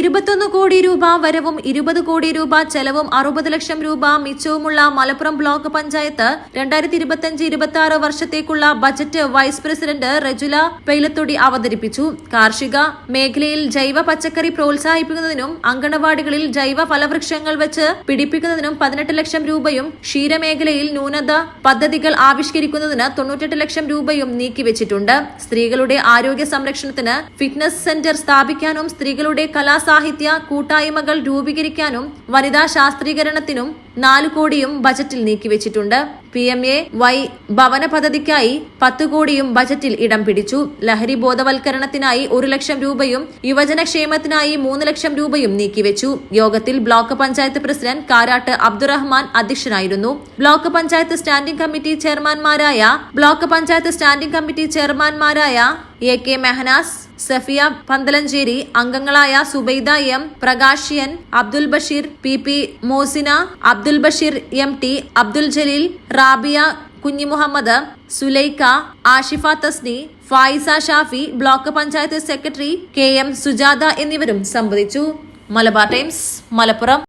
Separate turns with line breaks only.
ഇരുപത്തൊന്ന് കോടി രൂപ വരവും ഇരുപത് കോടി രൂപ ചെലവും അറുപത് ലക്ഷം രൂപ മിച്ചവുമുള്ള മലപ്പുറം ബ്ലോക്ക് പഞ്ചായത്ത് രണ്ടായിരത്തി ഇരുപത്തിയഞ്ച് ഇരുപത്തി ആറ് വർഷത്തേക്കുള്ള budget vice president Rajula Payilathodi അവതരിപ്പിച്ചു. കാർഷിക മേഖലയിൽ ജൈവ പച്ചക്കറി പ്രോത്സാഹിപ്പിക്കുന്നതിനും അങ്കണവാടികളിൽ ജൈവ ഫലവൃക്ഷങ്ങൾ വെച്ച് പിടിപ്പിക്കുന്നതിനും പതിനെട്ട് ലക്ഷം രൂപയും ക്ഷീരമേഖലയിൽ ന്യൂനത പദ്ധതികൾ ആവിഷ്കരിക്കുന്നതിന് തൊണ്ണൂറ്റെട്ട് ലക്ഷം രൂപയും നീക്കിവെച്ചിട്ടുണ്ട്. സ്ത്രീകളുടെ ആരോഗ്യ സംരക്ഷണത്തിന് ഫിറ്റ്നസ് സെന്റർ സ്ഥാപിക്കാനും സ്ത്രീകളുടെ കലാസാഹിത്യ കൂട്ടായ്മകൾ രൂപീകരിക്കാനും വനിതാ ശാസ്ത്രീകരണത്തിനും നാല് കോടിയും ബജറ്റിൽ നീക്കിവെച്ചിട്ടുണ്ട്. പി എം എ വൈ ഭവന പദ്ധതിക്കായി പത്ത് കോടിയും ബജറ്റിൽ ഇടം പിടിച്ചു. ലഹരി ബോധവൽക്കരണത്തിനായി ഒരു ലക്ഷം രൂപയും യുവജനക്ഷേമത്തിനായി മൂന്ന് ലക്ഷം രൂപയും നീക്കിവെച്ചു. യോഗത്തിൽ ബ്ലോക്ക് പഞ്ചായത്ത് പ്രസിഡന്റ് കാരാട്ട് അബ്ദുറഹ്മാൻ അധ്യക്ഷനായിരുന്നു. ബ്ലോക്ക് പഞ്ചായത്ത് സ്റ്റാൻഡിംഗ് കമ്മിറ്റി ചെയർമാൻമാരായ ബ്ലോക്ക് പഞ്ചായത്ത് സ്റ്റാൻഡിംഗ് കമ്മിറ്റി ചെയർമാൻമാരായ എ കെ മെഹനാസ് സഫിയ പന്തലഞ്ചേരി അംഗങ്ങളായ Subaida M Prakashiyan Abdul Basheer P P Mosina Abdul Basheer M T Abdul Jaleel Rabiya Kunhi Muhammad Sulaika Ashifa Thasni Faiza Shafi block panchayat secretary K M Sujatha എന്നിവരും സംബന്ധിച്ചു Malabar times Malappuram.